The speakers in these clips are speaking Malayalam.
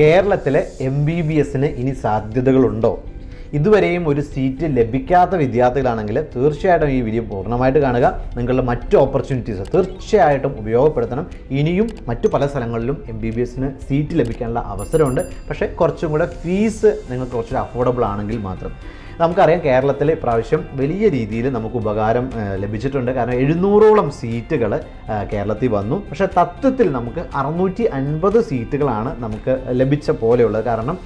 കേരളത്തിലെ എം ബി ബി എസിന് ഇനി സാധ്യതകളുണ്ടോ? ഇതുവരെയും ഒരു സീറ്റ് ലഭിക്കാത്ത വിദ്യാർത്ഥികളാണെങ്കിൽ തീർച്ചയായിട്ടും ഈ വീഡിയോ പൂർണമായിട്ട് കാണുക. നിങ്ങളുടെ മറ്റു ഓപ്പർച്യൂണിറ്റീസ് തീർച്ചയായിട്ടും ഉപയോഗപ്പെടുത്തണം. ഇനിയും മറ്റു പല സ്ഥലങ്ങളിലും എം ബി ബി എസിന് സീറ്റ് ലഭിക്കാനുള്ള അവസരമുണ്ട്. പക്ഷേ കുറച്ചും കൂടെ ഫീസ് നിങ്ങൾക്ക് കുറച്ചുകൂടെ അഫോർഡബിൾ ആണെങ്കിൽ മാത്രം. നമുക്കറിയാം കേരളത്തിൽ ഇപ്രാവശ്യം വലിയ രീതിയിൽ നമുക്ക് ഉപകാരം ലഭിച്ചിട്ടുണ്ട്. കാരണം എഴുന്നൂറോളം സീറ്റുകൾ കേരളത്തിൽ വന്നു. പക്ഷേ തത്വത്തിൽ നമുക്ക് അറുന്നൂറ്റി അൻപത് സീറ്റുകളാണ് നമുക്ക് ലഭിച്ച പോലെയുള്ളത്. കാരണം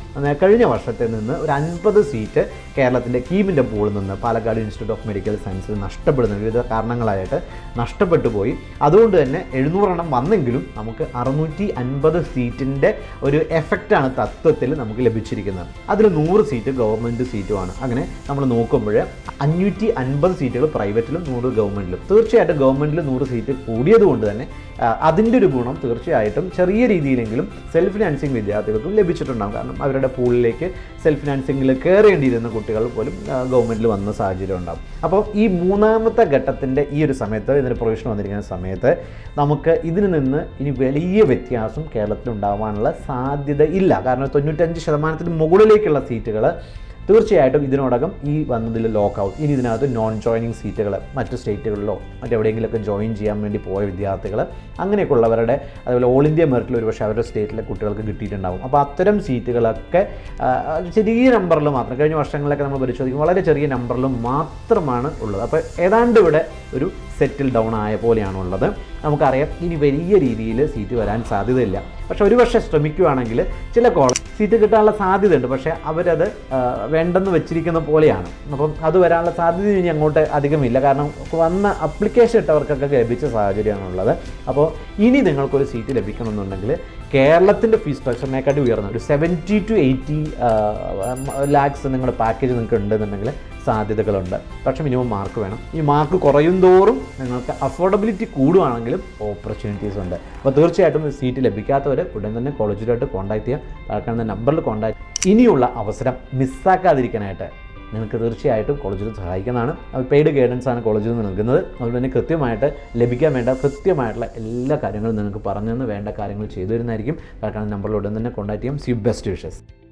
കഴിഞ്ഞ വർഷത്തിൽ നിന്ന് ഒരു അൻപത് സീറ്റ് കേരളത്തിന്റെ കീമിന്റെ പൂളിൽ നിന്ന് പാലക്കാട് ഇൻസ്റ്റിറ്റ്യൂട്ട് ഓഫ് മെഡിക്കൽ സയൻസിൽ നഷ്ടപ്പെടുന്ന വിവിധ കാരണങ്ങളായിട്ട് നഷ്ടപ്പെട്ടു പോയി. അതുകൊണ്ട് തന്നെ എഴുന്നൂറെണ്ണം വന്നെങ്കിലും നമുക്ക് അറുന്നൂറ്റി അൻപത് സീറ്റിന്റെ ഒരു എഫക്റ്റാണ് തത്വത്തിൽ നമുക്ക് ലഭിച്ചിരിക്കുന്നത്. അതിൽ നൂറ് സീറ്റ് ഗവൺമെന്റ് സീറ്റുമാണ്. അങ്ങനെ നമ്മൾ നോക്കുമ്പോൾ അഞ്ഞൂറ്റി അൻപത് സീറ്റുകൾ പ്രൈവറ്റിലും നൂറ് ഗവൺമെന്റിലും തീർച്ചയായിട്ടും ഗവൺമെന്റിൽ നൂറ് സീറ്റ് കൂടിയത് കൊണ്ട് തന്നെ അതിന്റെ ഒരു ഗുണം തീർച്ചയായിട്ടും ചെറിയ രീതിയിലെങ്കിലും സെൽഫ് ഫിനാൻസിങ് വിദ്യാർത്ഥികൾക്കും ലഭിച്ചിട്ടുണ്ടാകും കാരണം അവരുടെ പൂളിലേക്ക് സെൽഫ് ഫിനാൻസിങ്ങിൽ കയറേണ്ടിയിരുന്ന കുട്ടികൾ പോലും ഗവൺമെന്റിൽ വന്ന സാഹചര്യം ഉണ്ടാകും അപ്പോൾ ഈ മൂന്നാമത്തെ ഘട്ടത്തിന്റെ ഈ ഒരു സമയത്ത് ഇതിന് പ്രൊവിഷൻ വന്നിരിക്കുന്ന സമയത്ത് നമുക്ക് ഇതിൽ നിന്ന് ഇനി വലിയ വ്യത്യാസം കേരളത്തിൽ ഉണ്ടാവാനുള്ള സാധ്യത ഇല്ല. കാരണം തൊണ്ണൂറ്റഞ്ച് ശതമാനത്തിന് മുകളിലേക്കുള്ള സീറ്റുകൾ തീർച്ചയായിട്ടും ഇതിനോടകം ഈ വന്നതിൽ ലോക്ക് ഔട്ട് ഇനി ഇതിനകത്ത് നോൺ ജോയിനിങ് സീറ്റുകൾ മറ്റ് സ്റ്റേറ്റുകളിലോ മറ്റെവിടെയെങ്കിലുമൊക്കെ ജോയിൻ ചെയ്യാൻ വേണ്ടി പോയ വിദ്യാർത്ഥികൾ അങ്ങനെയൊക്കെ ഉള്ളവരുടെ അതുപോലെ ഓൾ ഇന്ത്യ മെറിറ്റിൽ ഒരു പക്ഷേ അവരുടെ സ്റ്റേറ്റിലെ കുട്ടികൾക്ക് കിട്ടിയിട്ടുണ്ടാവും. അപ്പോൾ അത്തരം സീറ്റുകളൊക്കെ ചെറിയ നമ്പറിൽ മാത്രം കഴിഞ്ഞ വർഷങ്ങളിലൊക്കെ നമ്മൾ പരിശോധിക്കും വളരെ ചെറിയ നമ്പറിൽ മാത്രമാണ് ഉള്ളത്. അപ്പോൾ ഏതാണ്ട് ഇവിടെ ഒരു സെറ്റിൽ ഡൗൺ ആയ പോലെയാണ് ഉള്ളത്. നമുക്കറിയാം ഇനി വലിയ രീതിയിൽ സീറ്റ് വരാൻ സാധ്യതയില്ല. പക്ഷേ ഒരു വർഷം ശ്രമിക്കുകയാണെങ്കിൽ ചില കോളേജ് സീറ്റ് കിട്ടാനുള്ള സാധ്യതയുണ്ട്. പക്ഷേ അവരത് വേണ്ടെന്ന് വെച്ചിരിക്കുന്ന പോലെയാണ്. അപ്പം അത് വരാനുള്ള സാധ്യത ഇനി അങ്ങോട്ട് അധികമില്ല. കാരണം വന്ന അപ്ലിക്കേഷൻ ഇട്ടവർക്കൊക്കെ ലഭിച്ച സാഹചര്യമാണുള്ളത്. അപ്പോൾ ഇനി നിങ്ങൾക്കൊരു സീറ്റ് ലഭിക്കണമെന്നുണ്ടെങ്കിൽ കേരളത്തിന്റെ ഫീസ് സ്ട്രക്ചറിനെക്കാട്ടി ഉയർന്ന ഒരു സെവന്റി ടു എയ്റ്റി ലാക്സ് നിങ്ങളുടെ പാക്കേജ് നിങ്ങൾക്ക് ഉണ്ടെന്നുണ്ടെങ്കിൽ സാധ്യതകളുണ്ട്. പക്ഷേ മിനിമം മാർക്ക് വേണം. ഈ മാർക്ക് കുറയും തോറും നിങ്ങൾക്ക് അഫോർഡബിലിറ്റി കൂടുവാണെങ്കിലും ഓപ്പർച്യൂണിറ്റീസ് ഉണ്ട്. അപ്പോൾ തീർച്ചയായിട്ടും സീറ്റ് ലഭിക്കാത്തവർ ഉടൻ തന്നെ കോളേജിലോട്ട് കോൺടാക്ട് ചെയ്യുക താഴെ നമ്പറിൽ കോൺടാക്ട് ഇനിയുള്ള അവസരം മിസ്സാക്കാതിരിക്കാനായിട്ട് നിങ്ങൾക്ക് തീർച്ചയായിട്ടും കോളേജിൽ സഹായിക്കുന്നതാണ്. പെയ്ഡ് ഗൈഡൻസ് ആണ് കോളേജിൽ നിന്ന് നൽകുന്നത്. അതുകൊണ്ട് തന്നെ കൃത്യമായിട്ട് ലഭിക്കാൻ വേണ്ട കൃത്യമായിട്ടുള്ള എല്ലാ കാര്യങ്ങളും നിങ്ങൾക്ക് പറഞ്ഞു തന്ന് വേണ്ട കാര്യങ്ങൾ ചെയ്തു തരുന്നതായിരിക്കും. കാരണം നമ്പറിൽ ഉടൻ തന്നെ കോൺടാക്ട് ചെയ്യാം. C best wishes